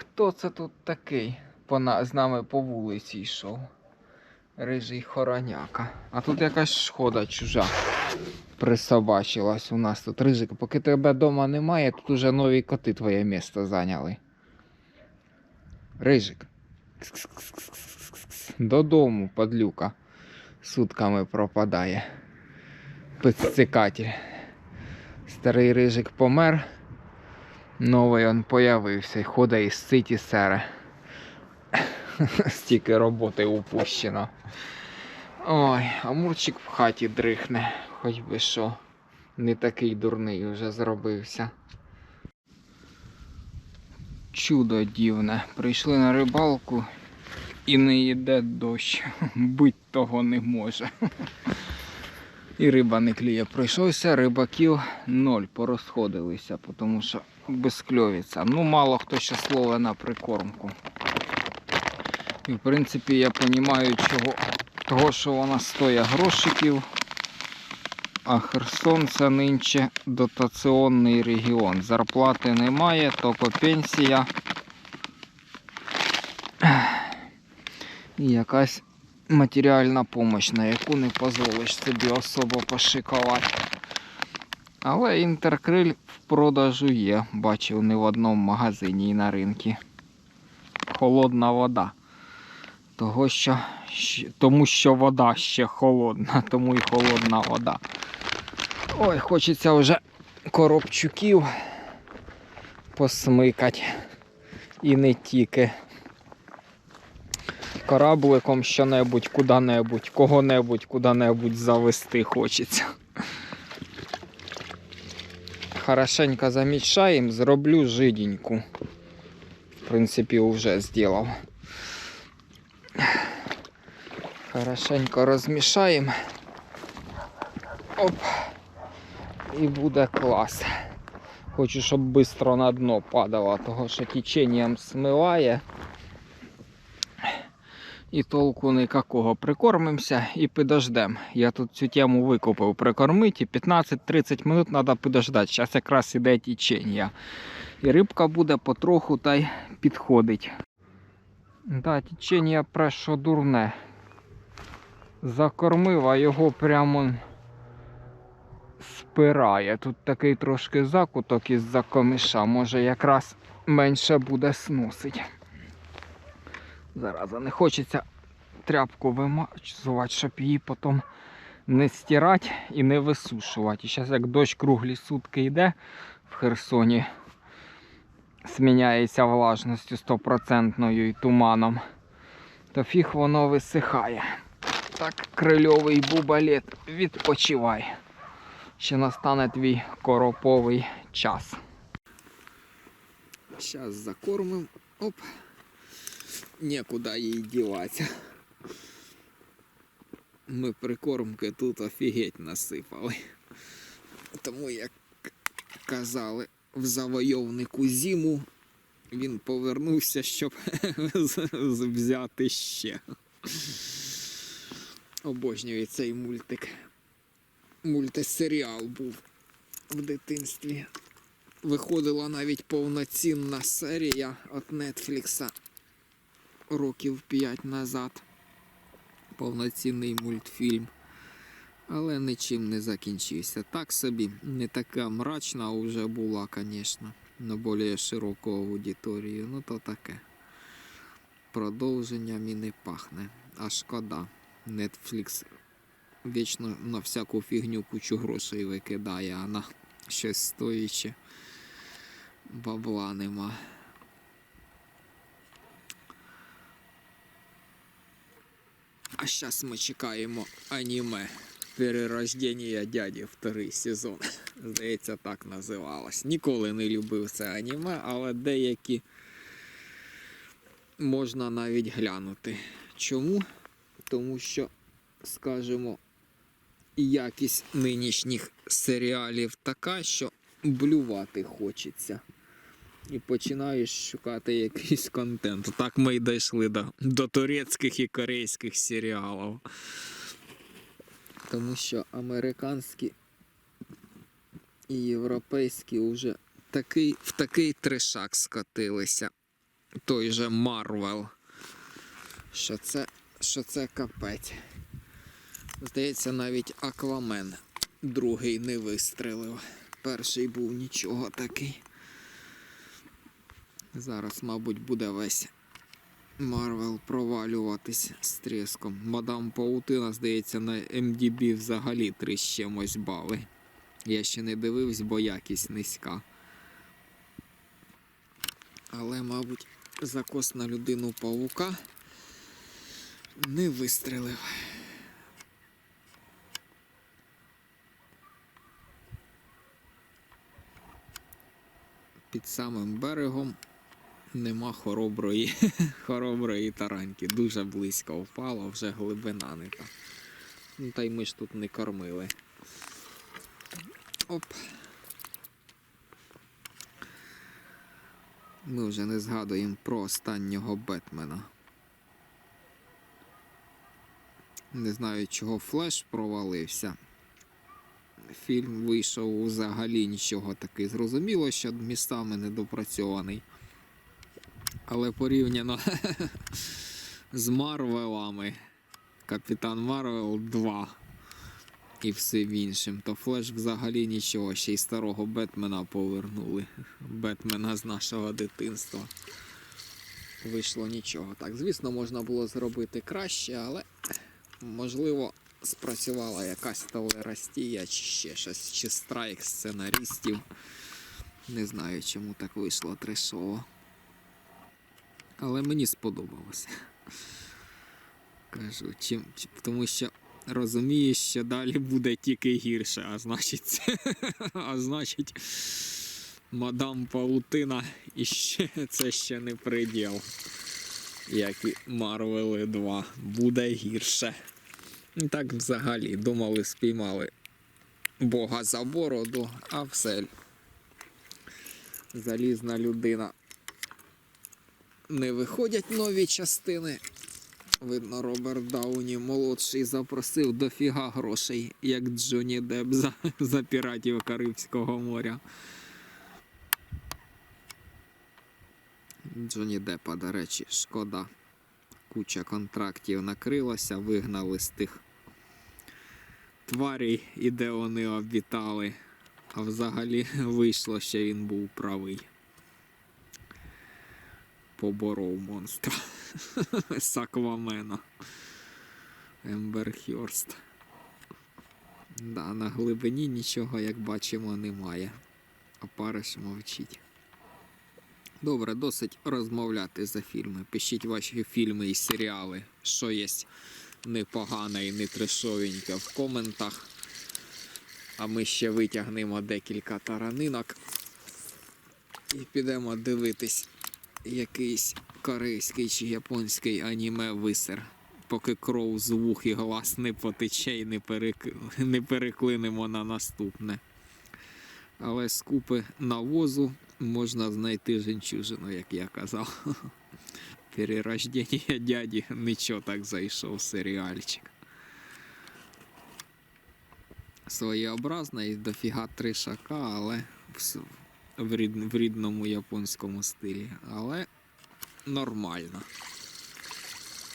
Хто це тут такий? По з нами по вулиці йшов. Рижий хороняка. А тут якась шкода чужа присобачилась у нас тут. Рижик, поки тебе вдома немає, тут уже нові коти твоє місто зайняли. Рижик. Додому, падлюка. Сутками пропадає. Підстикатель. Старий рижик помер. Новий он появився ходить із ситі сере. Стільки роботи упущено. Ой, а Мурчик в хаті дрихне, хоч би що. Не такий дурний вже зробився. Чудо дівне. Прийшли на рибалку і не йде дощ. Бить того не може. І риба не кліє. Пройшовся, рибаків ноль, порозходилися, тому що безкльовіця. Ну, мало хто ще слове на прикормку. І в принципі я розумію, чого. Того, що вона стоїть грошиків. А Херсон це нинче дотаційний регіон. Зарплати немає, тільки пенсія. І якась матеріальна допомога, на яку не дозволиш собі особо пошикувати. Але інтеркриль в продажу є. Бачив не в одному магазині і на ринку. Холодна вода. Того, що, тому що вода ще холодна, тому і холодна вода. Ой, хочеться вже коробчуків посмикати. І не тільки корабликом що-небудь, куди-небудь, кого-небудь, куди-небудь завести хочеться. Хорошенько замішаємо, зроблю жиденьку. В принципі, вже зробив. Хорошенько розмішаємо. Оп. І буде клас. Хочу, щоб швидко на дно падало, того що теченням смиває. І толку ніякого. Прикормимося і підождем. Я тут цю тему викупив. Прикормити 15-30 минут треба підождати. Зараз якраз іде течення. І рибка буде потроху та й підходить. Да, течення прещо дурне. Закормив, а його прямо спирає. Тут такий трошки закуток із-за комиша. Може якраз менше буде сносить. Зараза, не хочеться тряпку вимачувати, щоб її потім не стирати і не висушувати. І зараз як дощ круглі сутки йде в Херсоні, зміняється влажністю стопроцентною і туманом, то фіг воно висихає. Так, крильовий бубалет, відпочивай. Ще настане твій короповий час. Зараз закормим. Оп. Некуда їй діватися. Ми прикормки тут офігеть насипали. Тому, як казали, в завойовнику зиму він повернувся, щоб взяти ще. Обожнюю цей мультик. Мультисеріал був в дитинстві. Виходила навіть повноцінна серія від Нетфлікса років 5 назад. Повноцінний мультфільм. Але нічим не закінчився. Так собі, не така мрачна вже була, звісно. На більш широку аудиторію. Ну то таке. Продовженням і не пахне. А шкода. Netflix вічно на всяку фігню кучу грошей викидає, а на щось стоїче. Бабла нема. А зараз ми чекаємо аніме Перерождення дяді вторий сезон. Здається, так називалось. Ніколи не любив це аніме, але деякі можна навіть глянути. Чому? Тому що, скажімо, якість нинішніх серіалів така, що блювати хочеться. І починаєш шукати якийсь контент. Так ми й дійшли до, до турецьких і корейських серіалів. Тому що американські і європейські вже такий, в такий трешак скотилися. той же Марвел. Що це, що це капець. Здається, навіть Аквамен другий не вистрелив. Перший був нічого такий. Зараз, мабуть, буде весь Марвел провалюватись з тріском. Мадам Паутина, здається, на MDB взагалі три з чимось бали. Я ще не дивився, бо якість низька. Але, мабуть, закос на людину павука не вистрелив. Під самим берегом нема хороброї, хороброї тараньки. Дуже близько впало, вже глибина не та. Ну, та й ми ж тут не кормили. Оп. Ми вже не згадуємо про останнього Бетмена. Не знаю, чого флеш провалився. Фільм вийшов взагалі нічого такий. Зрозуміло, що містами недопрацьований. Але порівняно з Марвелами, Капітан Марвел 2 і всім іншим, то Флеш взагалі нічого, ще й старого Бетмена повернули. Бетмена з нашого дитинства. Вийшло нічого. Так, звісно, можна було зробити краще, але можливо спрацювала якась толерастія чи ще щось, чи страйк сценаристів. Не знаю, чому так вийшло трешово. Але мені сподобалося. Кажу, чим, чи- тому що розумієш, що далі буде тільки гірше, а значить, а значить, мадам Паутина і ще це ще не приділ. Як і Марвели 2. Буде гірше. І Так взагалі думали, спіймали Бога за бороду, а все. Залізна людина. Не виходять нові частини. Видно, Роберт Дауні молодший запросив дофіга грошей, як Джонні Депп за, за піратів Карибського моря. Джонні Деппа, до речі, шкода. Куча контрактів накрилася, вигнали з тих тварей, і де вони обітали. А взагалі вийшло, що він був правий. Поборов монстра. З Аквамена. Ембер Хьорст. Да, на глибині нічого, як бачимо, немає. А париш мовчить. Добре, досить розмовляти за фільми. Пишіть ваші фільми і серіали, що є непогане і не трешовеньке в коментах. А ми ще витягнемо декілька таранинок і підемо дивитись якийсь корейський чи японський аніме висер. Поки кров з вух і глаз не потече і не, перек... не переклинемо на наступне. Але з купи навозу можна знайти жемчужину, як я казав. Перерождення дяді нічого так зайшов серіальчик. Своєобразна і дофіга тришака, але в, рід, в рідному японському стилі. Але нормально.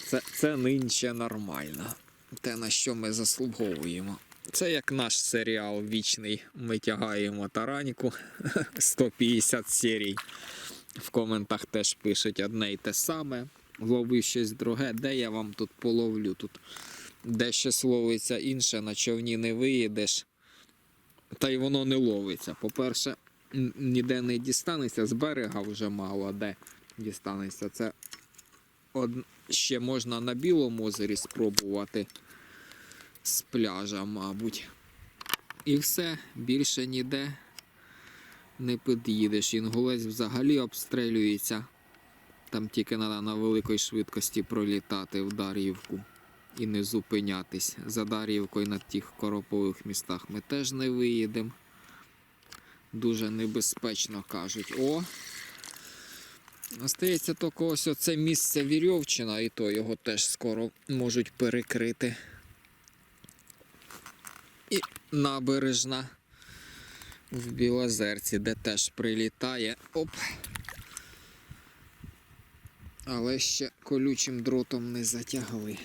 Це, це нинче нормально. Те, на що ми заслуговуємо. Це як наш серіал вічний. Ми тягаємо тараньку 150 серій. В коментах теж пишуть одне й те саме. Лови щось друге, де я вам тут половлю? Тут де щось ловиться інше, на човні не виїдеш. Та й воно не ловиться. По-перше, ніде не дістанеться, з берега вже мало де дістанеться. Це од... ще можна на Білому озері спробувати з пляжа, мабуть. І все, більше ніде не під'їдеш. Інгулець взагалі обстрілюється. Там тільки треба на великій швидкості пролітати в Дар'ївку і не зупинятись. За Дар'ївкою на тих коропових містах ми теж не виїдемо. Дуже небезпечно кажуть. О! Остається тільки ось оце місце Вірьовчина, і то його теж скоро можуть перекрити. І набережна в Білозерці, де теж прилітає. Оп. Але ще колючим дротом не затягли.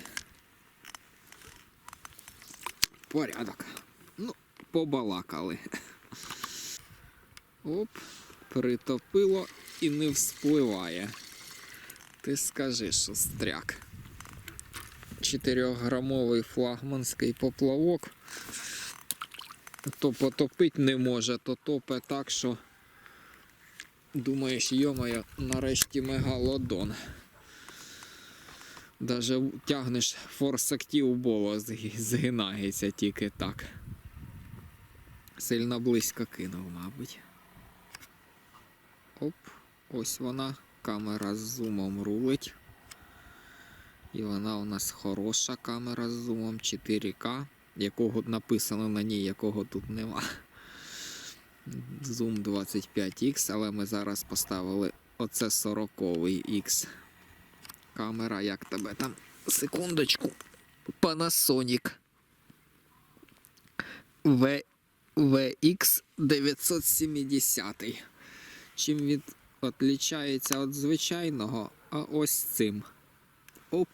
Порядок. Ну, побалакали. Оп, притопило і не вспливає. Ти скажи, шустряк. Чотирьохграмовий флагманський поплавок. То потопить не може, то топе так, що думаєш, йомаю, нарешті мегалодон. Даже тягнеш форсактів боло згинається тільки так. Сильно близько кинув, мабуть. Оп, ось вона. Камера з зумом рулить. І вона у нас хороша камера з зумом 4К, якого написано на ній, якого тут нема. Zoom 25X, але ми зараз поставили оце 40-й X. Камера, як тебе там? Секундочку. Panasonic V, VX 970. Чим він відрізняється від звичайного, а ось цим. Оп,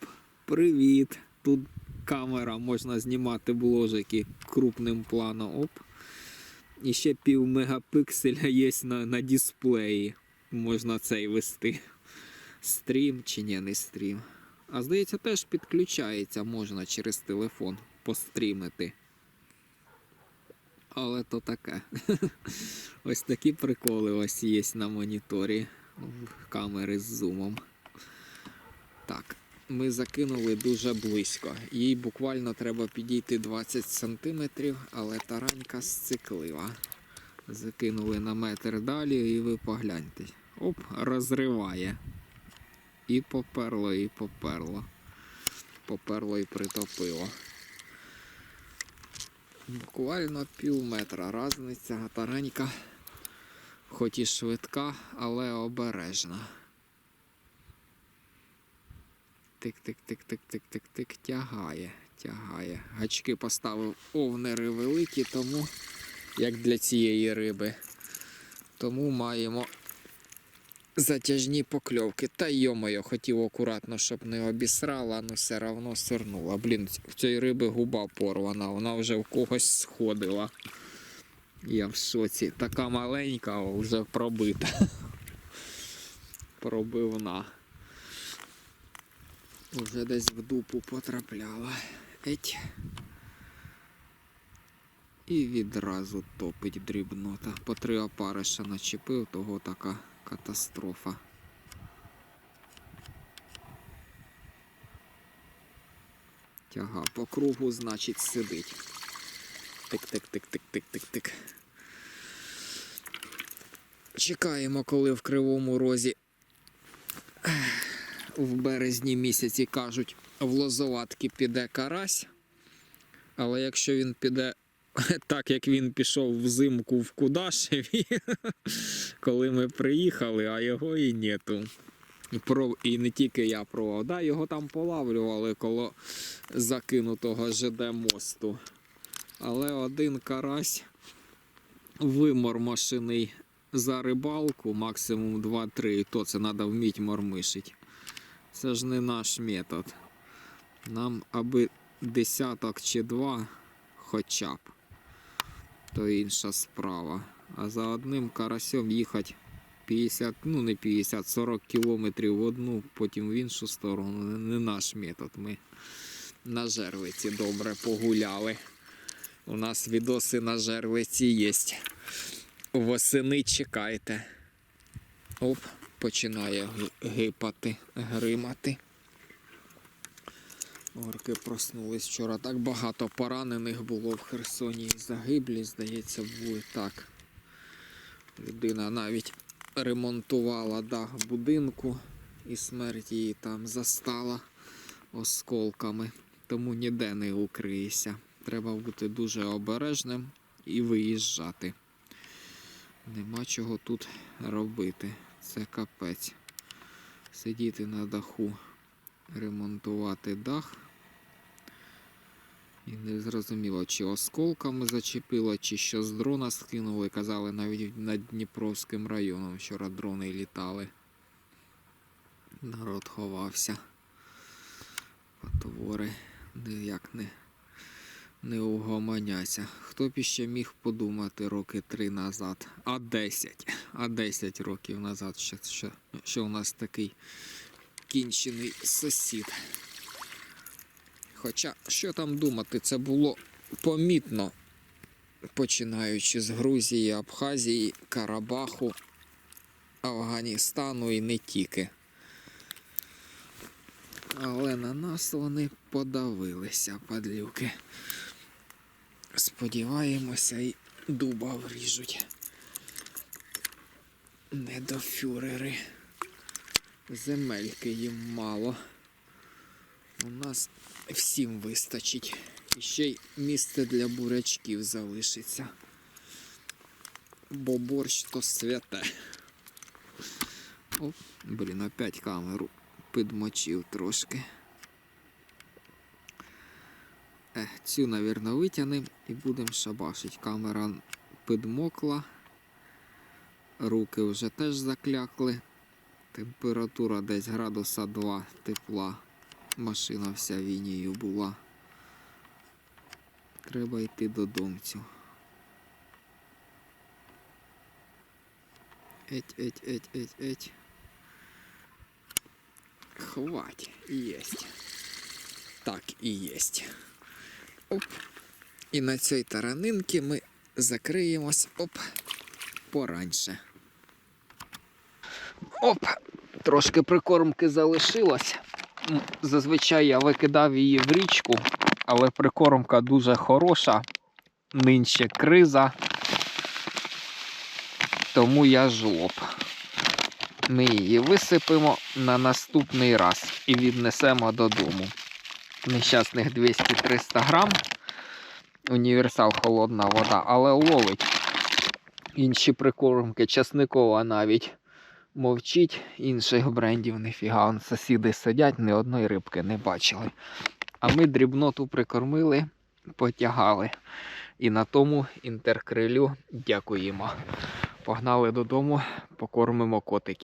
привіт! Тут камера, можна знімати бложики крупним планом. Оп. І ще пів мегапикселя є на, на дисплеї. Можна цей вести. Стрім чи ні, не стрім. А здається, теж підключається, можна через телефон пострімити. Але то таке. Ось такі приколи ось є на моніторі камери з зумом. Так, ми закинули дуже близько. Їй буквально треба підійти 20 см, але таранька сциклива. Закинули на метр далі і ви погляньте. Оп, розриває. І поперло, і поперло. Поперло і притопило. Буквально пів метра різниця, а таранька хоч і швидка, але обережна. Тик-тик-тик-тик-тик-тик-тик, тягає, тягає. Гачки поставив овнери великі, тому як для цієї риби. Тому маємо затяжні покльовки. Та йомою, хотів акуратно, щоб не обісрала, але все одно сирнула. Блін, в цієї риби губа порвана, вона вже в когось сходила. Я в шоці. Така маленька, вже пробита. Пробивна. Уже десь в дупу потрапляла. Еть. І відразу топить дрібнота. По три опариша начепив, того така катастрофа. Тяга по кругу, значить, сидить. Тик-тик-тик-тик-тик-тик-тик. Чекаємо, коли в кривому розі в березні місяці кажуть, в лозоватки піде карась. Але якщо він піде так, як він пішов взимку в Кудашеві, коли ми приїхали, а його і нету. Про, і не тільки я пробував, да, його там полавлювали коло закинутого ЖД мосту. Але один карась вимормошений за рибалку, максимум 2-3, і то це треба вміти мормишити. Це ж не наш метод. Нам аби десяток чи два хоча б, то інша справа. А за одним карасем їхати 50, ну не 50, 40 кілометрів в одну, потім в іншу сторону. Не, наш метод. Ми на жервиці добре погуляли. У нас відоси на жервиці є. Восени чекайте. Оп, починає гипати, гримати. Орки проснулись вчора. Так багато поранених було в Херсоні і загиблі, здається, були так. Людина навіть ремонтувала дах будинку і смерть її там застала осколками. Тому ніде не укриєшся. Треба бути дуже обережним і виїжджати. Нема чого тут робити. Це капець. Сидіти на даху, ремонтувати дах. І не зрозуміло, чи осколками зачепило, чи що з дрона скинули. Казали, навіть над Дніпровським районом вчора дрони літали. Народ ховався. Потвори ніяк не, не угомоняться. Хто б іще міг подумати роки три назад, а 10, а 10 років назад, що, що, що у нас такий кінчений сусід. Хоча, що там думати, це було помітно, починаючи з Грузії, Абхазії, Карабаху, Афганістану і не тільки. Але на нас вони подавилися, падлюки. Сподіваємося, і дуба вріжуть. Недофюрери. Земельки їм мало. У нас всім вистачить. Ще й місце для бурячків залишиться. Бо борщ то святе. Оп, блін, опять камеру підмочив трошки. Ех, цю, навірно, витягнемо і будемо шабашить. Камера підмокла. Руки вже теж заклякли. Температура десь градуса 2 тепла. Машина вся вінію була. Треба йти додомцю. Еть, еть, еть, еть, еть. Хватит. Есть. Так і єсть. Оп. І на цій таранинці ми закриємось оп пораньше. Оп! Трошки прикормки залишилось. Зазвичай я викидав її в річку, але прикормка дуже хороша. Нинче криза. Тому я жлоб. Ми її висипемо на наступний раз і віднесемо додому. Нещасних 200-300 грам. Універсал холодна вода, але ловить. Інші прикормки, часникова навіть мовчить, інших брендів ніфіга. Он сусіди сидять, ні одної рибки не бачили. А ми дрібноту прикормили, потягали. І на тому інтеркрилю дякуємо. Погнали додому, покормимо котиків.